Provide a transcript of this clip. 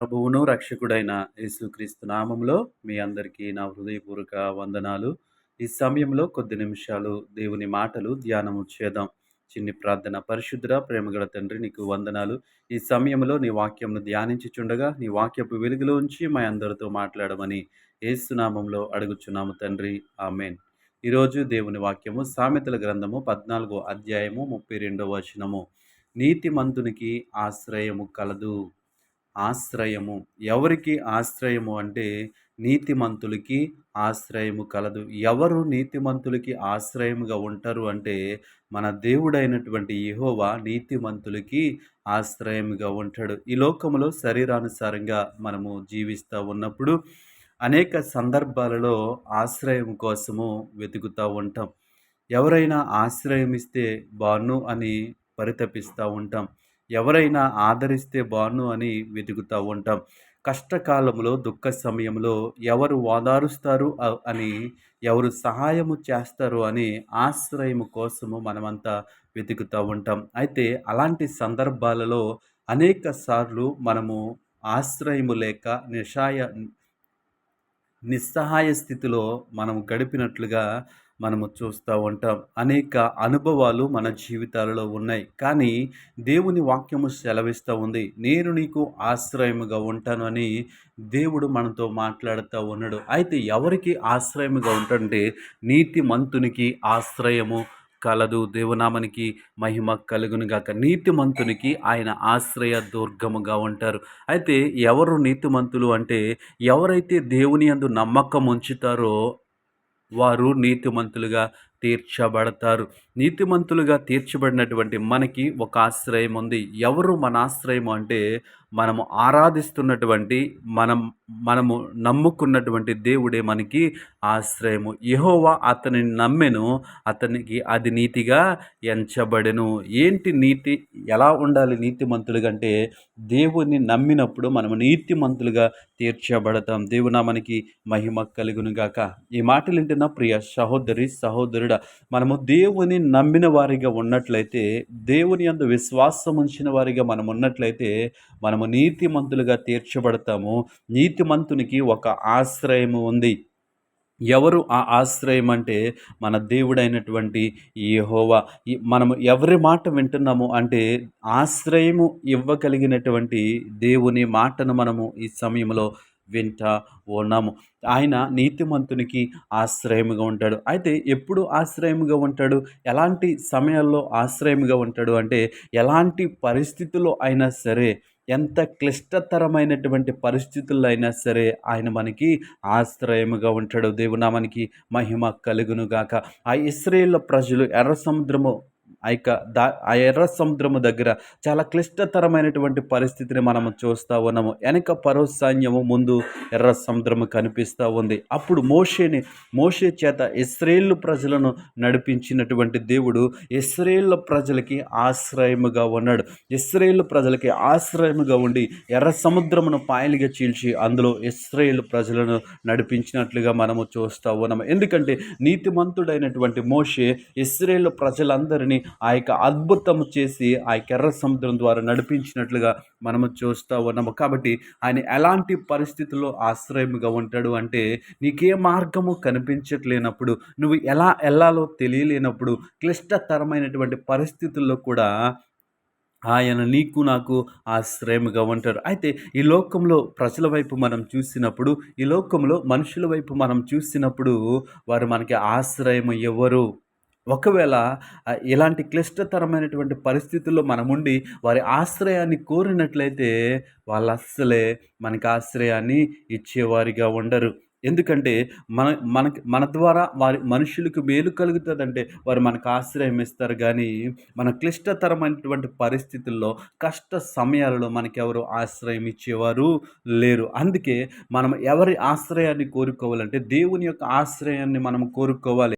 ప్రభువును రక్షకుడైన యేసుక్రీస్తు నామంలో మీ అందరికీ నా హృదయపూర్వక వందనాలు. ఈ సమయంలో కొద్ది నిమిషాలు దేవుని మాటలు ధ్యానము చేద్దాం. చిన్ని ప్రార్థన పరిశుద్ధ ప్రేమగల తండ్రి నీకు వందనాలు. ఈ సమయంలో నీ వాక్యంను ధ్యానించుచుండగా నీ వాక్యపు వెలుగులో ఉంచి మా అందరితో మాట్లాడమని ఏసునామంలో అడుగుచున్నాము తండ్రి. ఆమెన్. ఈరోజు దేవుని వాక్యము సామెతల గ్రంథము పద్నాలుగో అధ్యాయము ముప్పై రెండో వచనము. నీతిమంతునికి ఆశ్రయము కలదు. ఆశ్రయము. ఎవరికి ఆశ్రయము అంటే నీతిమంతులకి ఆశ్రయము కలదు. ఎవరు నీతిమంతులకి ఆశ్రయముగా ఉంటారు అంటే మన దేవుడైనటువంటి యహోవా నీతిమంతులకి ఆశ్రయముగా ఉంటాడు. ఈ లోకంలో శరీరానుసారంగా మనము జీవిస్తూ ఉన్నప్పుడు అనేక సందర్భాలలో ఆశ్రయం కోసము వెతుకుతూ ఉంటాం. ఎవరైనా ఆశ్రయం ఇస్తే బాను అని పరితపిస్తూ ఉంటాం. ఎవరైనా ఆదరిస్తే బాను అని వెతుకుతూ ఉంటాం. కష్టకాలంలో దుఃఖ సమయంలో ఎవరు ఓదారుస్తారు అని ఎవరు సహాయము చేస్తారు అని ఆశ్రయము కోసము మనమంతా వెతుకుతూ ఉంటాం. అయితే అలాంటి సందర్భాలలో అనేక సార్లు మనము ఆశ్రయము లేక నిషాయ నిస్సహాయ స్థితిలో మనం గడిపినట్లుగా మనము చూస్తూ ఉంటాం. అనేక అనుభవాలు మన జీవితాలలో ఉన్నాయి. కానీ దేవుని వాక్యము సెలవిస్తూ ఉంది. నేను నీకు ఆశ్రయముగా ఉంటాను అని దేవుడు మనతో మాట్లాడుతూ ఉన్నాడు. అయితే ఎవరికి ఆశ్రయముగా ఉంటుంటే నీతి మంతునికి ఆశ్రయము కలదు. దేవునామనికి మహిమ కలుగునుగాక నీతిమంతునికి ఆయన ఆశ్రయ దుర్గముగా ఉంటారు. అయితే ఎవరు నీతిమంతులు అంటే ఎవరైతే దేవుని అందు నమ్మకం ఉంచుతారో వారు నీతిమంతులుగా తీర్చబడతారు. నీతిమంతులుగా తీర్చబడినటువంటి మనకి ఒక ఆశ్రయం ఉంది. ఎవరు మన ఆశ్రయం అంటే మనము ఆరాధిస్తున్నటువంటి మనం మనము నమ్ముకున్నటువంటి దేవుడే మనకి ఆశ్రయము. యహోవా అతనిని నమ్మెను అతనికి అది నీతిగా ఎంచబడెను. ఏంటి నీతి? ఎలా ఉండాలి నీతిమంతులుగా అంటే దేవుని నమ్మినప్పుడు మనము నీతిమంతులుగా తీర్చబడతాం. దేవునా మనకి మహిమ కలుగునుగాక ఈ మాటలు వింటున్న ప్రియ సహోదరి సహోదరుడ మనము దేవుని నమ్మిన వారిగా ఉన్నట్లయితే దేవుని అందు విశ్వాసం ఉంచిన వారిగా మనం ఉన్నట్లయితే మనము నీతిమంతులుగా తీర్చబడతాము. నీతిమంతునికి ఒక ఆశ్రయము ఉంది. ఎవరు ఆ ఆశ్రయం అంటే? మన దేవుడైనటువంటి యహోవా. మనము ఎవరి మాట వింటున్నాము అంటే ఆశ్రయము ఇవ్వగలిగినటువంటి దేవుని మాటను మనము ఈ సమయంలో వింటా ఉన్నాము. ఆయన నీతిమంతునికి ఆశ్రయముగా ఉంటాడు. అయితే ఎప్పుడు ఆశ్రయముగా ఉంటాడు? ఎలాంటి సమయాల్లో ఆశ్రయముగా ఉంటాడు? అంటే ఎలాంటి పరిస్థితుల్లో అయినా సరే ఎంత క్లిష్టతరమైనటువంటి పరిస్థితుల్లో అయినా సరే ఆయన మనకి ఆశ్రయముగా ఉంటాడు. దేవునామానికి మహిమ కలుగునుగాక ఆ ఇస్రేల్ ప్రజలు ఎర్ర సముద్రము ఆ యొక్క దా ఆ ఎర్ర సముద్రము దగ్గర చాలా క్లిష్టతరమైనటువంటి పరిస్థితిని మనము చూస్తూ ఉన్నాము. వెనక పరో సైన్యము ముందు ఎర్ర సముద్రము కనిపిస్తూ ఉంది. అప్పుడు మోషేని మోషే చేత ఇస్రేల్ ప్రజలను నడిపించినటువంటి దేవుడు ఇస్రేళ్ళ ప్రజలకి ఆశ్రయముగా ఉన్నాడు. ఇస్రేల్ ప్రజలకి ఆశ్రయముగా ఉండి ఎర్ర సముద్రమును పాయలుగా చీల్చి అందులో ఇస్రేల్ ప్రజలను నడిపించినట్లుగా మనము చూస్తూ ఉన్నాము. ఎందుకంటే నీతిమంతుడైనటువంటి మోషే ఇస్రాయేల్ ప్రజలందరినీ ఆ యొక్క అద్భుతం చేసి ఆ యొక్క ఎర్ర సముద్రం ద్వారా నడిపించినట్లుగా మనము చూస్తూ ఉన్నాము. కాబట్టి ఆయన ఎలాంటి పరిస్థితుల్లో ఆశ్రయముగా ఉంటాడు అంటే నీకే మార్గము కనిపించట్లేనప్పుడు నువ్వు ఎలా వెళ్ళాలో తెలియలేనప్పుడు క్లిష్టతరమైనటువంటి పరిస్థితుల్లో కూడా ఆయన నీకు నాకు ఆశ్రయముగా ఉంటారు అయితే ఈ లోకంలో ప్రజల వైపు మనం చూసినప్పుడు ఈ లోకంలో మనుషుల వైపు మనం చూసినప్పుడు వారు మనకి ఆశ్రయం ఎవరు? ఒకవేళ ఇలాంటి క్లిష్టతరమైనటువంటి పరిస్థితుల్లో మనముండి వారి ఆశ్రయాన్ని కోరినట్లయితే వాళ్ళు అస్సలే మనకి ఆశ్రయాన్ని ఇచ్చేవారిగా ఉండరు. ఎందుకంటే మన మనకి మన ద్వారా వారి మనుషులకు మేలు కలుగుతుందంటే వారు మనకు ఆశ్రయం ఇస్తారు కానీ మన క్లిష్టతరమైనటువంటి పరిస్థితుల్లో కష్ట సమయాలలో మనకెవరు ఆశ్రయం ఇచ్చేవారు లేరు. అందుకే మనం ఎవరి ఆశ్రయాన్ని కోరుకోవాలంటే దేవుని యొక్క ఆశ్రయాన్ని మనం కోరుకోవాలి.